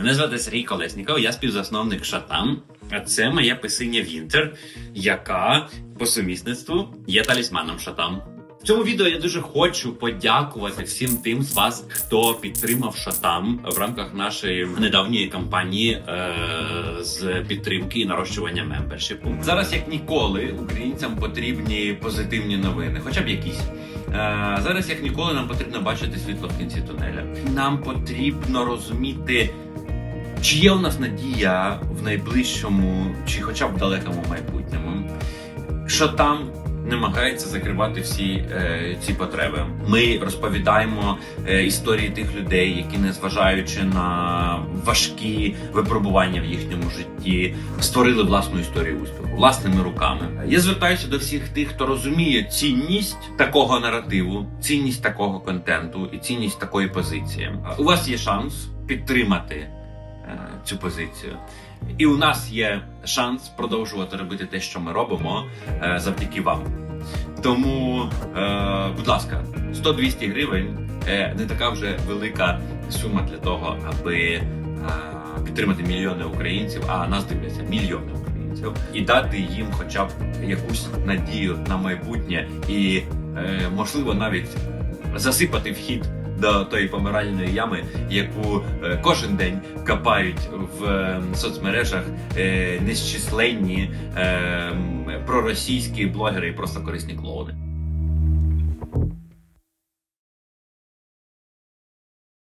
Мене звати Сергій Колесніков, я співзасновник Шатам. А це моя писиня Вінтер, яка по сумісництву є талісманом Шатам. В цьому відео я дуже хочу подякувати всім тим з вас, хто підтримав Шатам в рамках нашої недавньої кампанії е- з підтримки і нарощування мембершипу. Зараз як ніколи українцям потрібні позитивні новини, хоча б якісь. Е, Зараз як ніколи нам потрібно бачити світло в кінці тунеля. Нам потрібно розуміти, чи є у нас надія в найближчому, чи хоча б далекому майбутньому, що там намагається закривати всі е, ці потреби. Ми розповідаємо е, історії тих людей, які, незважаючи на важкі випробування в їхньому житті, створили власну історію успіху власними руками. Я звертаюся до всіх тих, хто розуміє цінність такого наративу, цінність такого контенту і цінність такої позиції. У вас є шанс підтримати цю позицію. І у нас є шанс продовжувати робити те, що ми робимо, е, завдяки вам. Тому, е, будь ласка, 100-200 гривень е, не така вже велика сума для того, аби е, підтримати мільйони українців, а нас дивляться мільйони українців, і дати їм хоча б якусь надію на майбутнє, і е, можливо навіть засипати вхід до тої помиральної ями, яку е, кожен день копають в е, соцмережах е, нещисленні проросійські блогери і просто корисні клоуни.